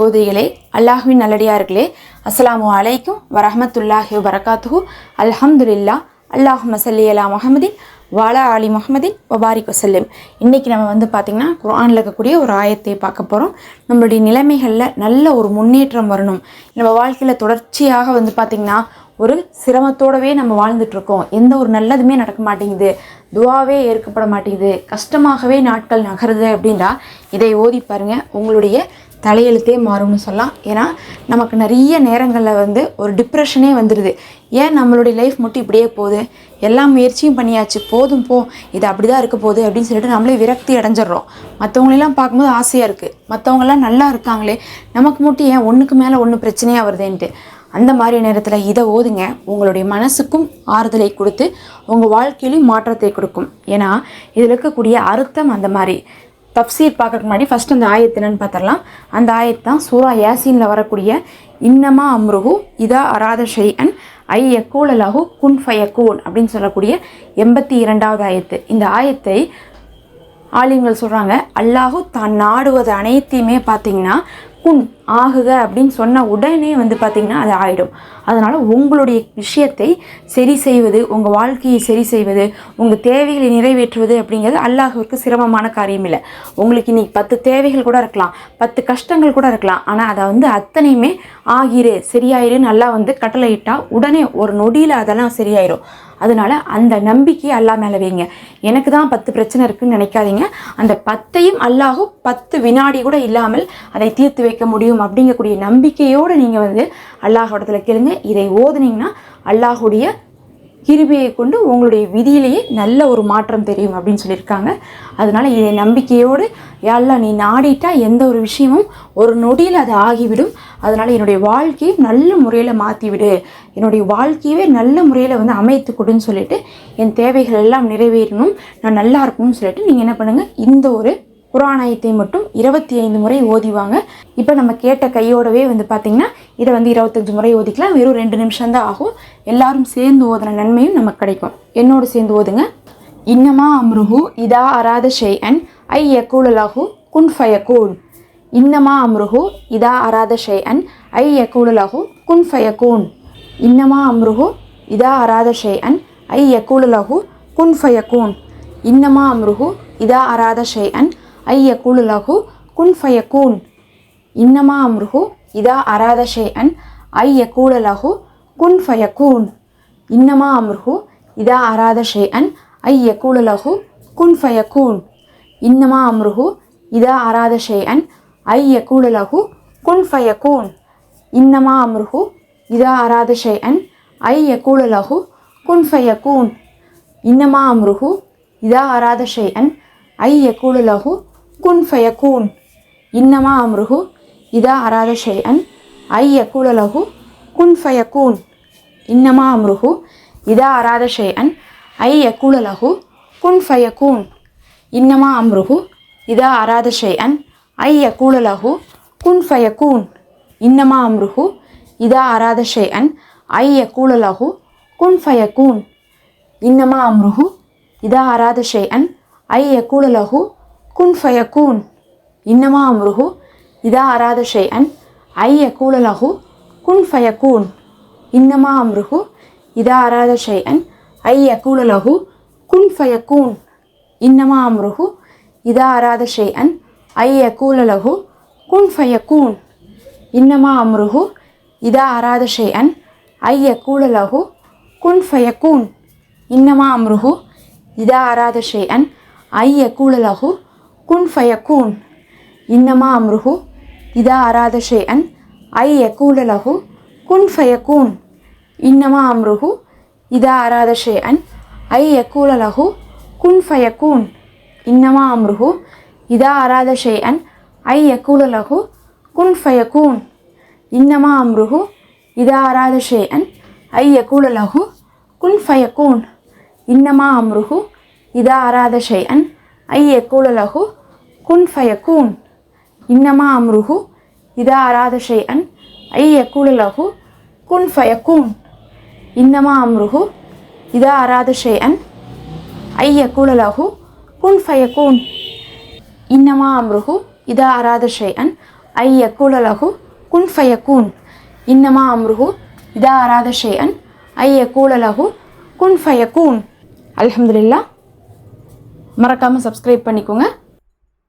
போதைகளே அல்லாஹுவின் நல்லடியார்களே அஸ்ஸலாமு அலைக்கும் வரஹமத்துல்லாஹி வரகாத்துஹு அல்ஹம்துலில்லா அல்லாஹு மசல்லி அலா முகமதின் வாலா அலி முகமதின் வபாரிக் வசல்லிம் இன்றைக்கி நம்ம வந்து பார்த்திங்கன்னா குரானில் இருக்கக்கூடிய ஒரு ஆயத்தை பார்க்க போகிறோம் நம்மளுடைய நிலைமைகளில் நல்ல ஒரு முன்னேற்றம் வரணும். நம்ம வாழ்க்கையில் தொடர்ச்சியாக வந்து பார்த்திங்கன்னா ஒரு சிரமத்தோடவே நம்ம வாழ்ந்துட்டுருக்கோம். எந்த ஒரு நல்லதுமே நடக்க மாட்டேங்குது. துவாவே ஏற்கப்பட மாட்டேங்குது. கஷ்டமாகவே நாட்கள் நகருது அப்படின்னா இதை ஓதி பாருங்கள் உங்களுடைய தலையெழுத்தே மாறும்னு சொல்லலாம். ஏன்னா நமக்கு நிறைய நேரங்களில் வந்து ஒரு டிப்ரெஷனே வந்துடுது ஏன் நம்மளுடைய லைஃப் மட்டும் இப்படியே போகுது? எல்லா முயற்சியும் பண்ணியாச்சு. போதும் போ. இது அப்படி தான் இருக்க போகுது அப்படின்னு சொல்லிட்டு நம்மளே விரக்தி அடைஞ்சிடுறோம். மற்றவங்களெல்லாம் பார்க்கும்போது ஆசையாக இருக்குது மற்றவங்களாம் நல்லா இருக்காங்களே. நமக்கு மட்டும் ஏன் ஒன்றுக்கு மேலே ஒன்று பிரச்சனையாக வருதேன்ட்டு. அந்த மாதிரி நேரத்தில் இதை ஓதுங்க. உங்களுடைய மனசுக்கும் ஆறுதலை கொடுத்து உங்கள் வாழ்க்கையிலும் மாற்றத்தை கொடுக்கும். ஏன்னா இதில் இருக்கக்கூடிய அர்த்தம் அந்த மாதிரி. தப்சீர் பார்க்கறக்கு முன்னாடி ஃபஸ்ட் அந்த ஆயத்து என்னன்னு பார்த்துடலாம். அந்த ஆயத்து தான் சூரா யாசீனில் வரக்கூடிய இன்னமா அம்ருகு இதா அராத ஷை அன் ஐ எக்கோல் லஹு குன் ஃபயக்கூன் அப்படின்னு சொல்லக்கூடிய எண்பத்தி இரண்டாவது ஆயத்து. இந்த ஆயத்தை ஆலிம்கள் சொல்கிறாங்க அல்லாஹு தான் நாடுவது அனைத்தையுமே பார்த்தீங்கன்னா குன் ஆகுக அப்படின்னு சொன்ன உடனே வந்து பார்த்திங்கன்னா அது ஆகிடும் அதனால் உங்களுடைய விஷயத்தை சரி செய்வது உங்கள் வாழ்க்கையை சரி செய்வது உங்கள் தேவைகளை நிறைவேற்றுவது அப்படிங்கிறது அல்லாஹுவிற்கு சிரமமான காரியம் இல்லை. உங்களுக்கு இன்னைக்கு பத்து தேவைகள் கூட இருக்கலாம் பத்து கஷ்டங்கள் கூட இருக்கலாம். ஆனால் அதை வந்து அத்தனையுமே ஆகிரு சரியாயிரு நல்லா வந்து கட்டளை இட்டால் உடனே ஒரு நொடியில் அதெல்லாம் சரியாயிரும். அதனால அந்த நம்பிக்கையை அல்லா மேலே வைங்க. எனக்கு தான் பத்து பிரச்சனை இருக்குன்னு நினைக்காதீங்க. அந்த பத்தையும் அல்லாஹும் பத்து வினாடி கூட இல்லாமல் அதை தீர்த்து வைக்க முடியும் அப்படிங்கக்கூடிய நம்பிக்கையோடு நீங்கள் வந்து அல்லாஹோடத்தில் கேளுங்க. இதை ஓதுனீங்கன்னா அல்லாஹுடைய கிருபியை கொண்டு உங்களுடைய விதியிலேயே நல்ல ஒரு மாற்றம் தெரியும் அப்படின்னு சொல்லியிருக்காங்க. அதனால் இதை நம்பிக்கையோடு யாரெல்லாம் நீ நாடிட்டா எந்த ஒரு விஷயமும் ஒரு நொடியில் அது ஆகிவிடும். அதனால் என்னுடைய வாழ்க்கையை நல்ல முறையில் மாற்றிவிடு என்னுடைய வாழ்க்கையவே நல்ல முறையில் வந்து அமைத்து கொடுன்னு சொல்லிட்டு என் தேவைகள் எல்லாம் நிறைவேறணும். நான் நல்லா இருக்கணும்னு சொல்லிட்டு நீங்கள் என்ன பண்ணுங்கள் இந்த ஒரு குரானாயத்தை மட்டும் இருபத்தி ஐந்து முறை ஓதிவாங்க. இப்போ நம்ம கேட்ட கையோடவே வந்து பார்த்திங்கன்னா இதை வந்து இருபத்தஞ்சு முறை ஓதிக்கலாம். வெறும் ரெண்டு நிமிஷம் தான் ஆகும். எல்லாரும் சேர்ந்து ஓதுன நன்மையும் நமக்கு கிடைக்கும். என்னோடு சேர்ந்து ஓதுங்க. இன்னமா அம்ருஹு இதா அராத ஷெய்அன் ஐ யக்கூலலாஹு குன் ஃபயக்கூன் இன்னமா அம்ருஹு இதா அராத ஷெய்அன் ஐ யக்கூலலாஹு குன் ஃபயக்கூன் இன்னமா அம்ருஹு இதா அராத ஷெய்அன் ஐ யக்கூலலாஹு குன் ஃபயக்கூன் இன்னமா அம்ருஹு இதா அராத ஷெய்அன் ஐய குழு லகு குன் ஃபய கூன். இன்னமா அம்ருஹு இதா அராத அன் ஐய கூழ லகு குன் ஃபய கூன். இன்னமா அம்ருஹு இதா அராத அன் ஐய யக்கூல லகு குன் ஃபய கூன். இன்னமா அம்ருஹு இதா அராத அன் ஐய யக்கூல லகு குன் ஃபய கூன். இன்னமா அம்ருஹு இதா அராத அன் ஐய யக்கூல லகு குன் ஃபய கூன். இன்னமா அம்ருஹு இதா அராத அன் ஐய யக்கூல லகு குன் ஃபயக்கூன் இன்னமா அம்ருஹு இதா அராத ஷெய்அன் ஐ யகுலலகு குன் ஃபயக்கூன் இன்னமா அம்ருஹு இதா அராத ஷெய்அன் ஐ யகுலலகு குன் ஃபயக்கூன் இன்னமா அம்ருஹு இதா அராத ஷெய்அன் ஐ யகுலலகு குன் ஃபயக்கூன் இன்னமா அம்ருஹு இதா அராத ஷெய்அன் ஐ யகுலலகு குன் ஃபயக்கூன் இன்னமா அம்ருஹு இதா அராத ஷெய்அன் ஐ யகுலலகு யக்கூல லஹு குன் ஃபயக்கூன் இன்னமா அம்ருஹு இதா அராத ஷெய்அன் ஐ யக்கூல லஹு குன் ஃபயக்கூன் இன்னமா அம்ருஹு இதா அராத ஷெய்அன் ஐ யக்கூல லஹு குன் ஃபயக்கூன் இன்னமா அம்ருஹு இதா அராத ஷெய்அன் ஐ யக்கூல லஹு குன் ஃபயக்கூன் இன்னமா அம்ருஹு இதா அராத ஷெய்அன் ஐ யக்கூல லஹு குன் ஃபயக்கூன் இன்னமா அம்ருஹு இதா அராத ஷெய்அன் ஐ யக்கூல லஹு குன் ஃபயக்கூன் இன்னமா அம்ருஹு இதா அராத ஷெய்அன் ஐ யக்கூல லஹு குன் ஃபயக்கூன் இன்னமா அம்ருஹு இதா அராத ஷெய்அன் ஐ யக்கூல லஹு குன் ஃபயக்கூன் இன்னமா அம்ருஹு இதா அராத ஷெய்அன் ஐ யக்கூல லஹு குன் ஃபயக்கூன் இன்னமா அம்ருஹு இதா அராத ஷெய்அன் ஐ யக்கூல லஹு குன் ஃபயக்கூன் இன்னமா அம்ருஹு இதா அராத ஷெய்அன் ஐ யக்கூல லஹு குன் ஃபயக்கூன் இன்னமா அம்ருஹு இதா அராத அன் ஐ யக்கூல குன் ஃபயக்கூன் இன்னமா அம்ருஹு இதா அராத அன் ஐ யக்கூல குன் ஃபயக்கூன் இன்னமா அம்ருஹு இதா அராத அன் ஐ யக்கூலலகு குன் ஃபயக்கூன் இன்னமா அம்ருஹு இதா அராத ஷேஅன் ஐ யக்கூலலகு குன் ஃபயக்கூன் அலமதுல்லா மறக்காமல் சப்ஸ்கிரைப் பண்ணிக்கோங்க.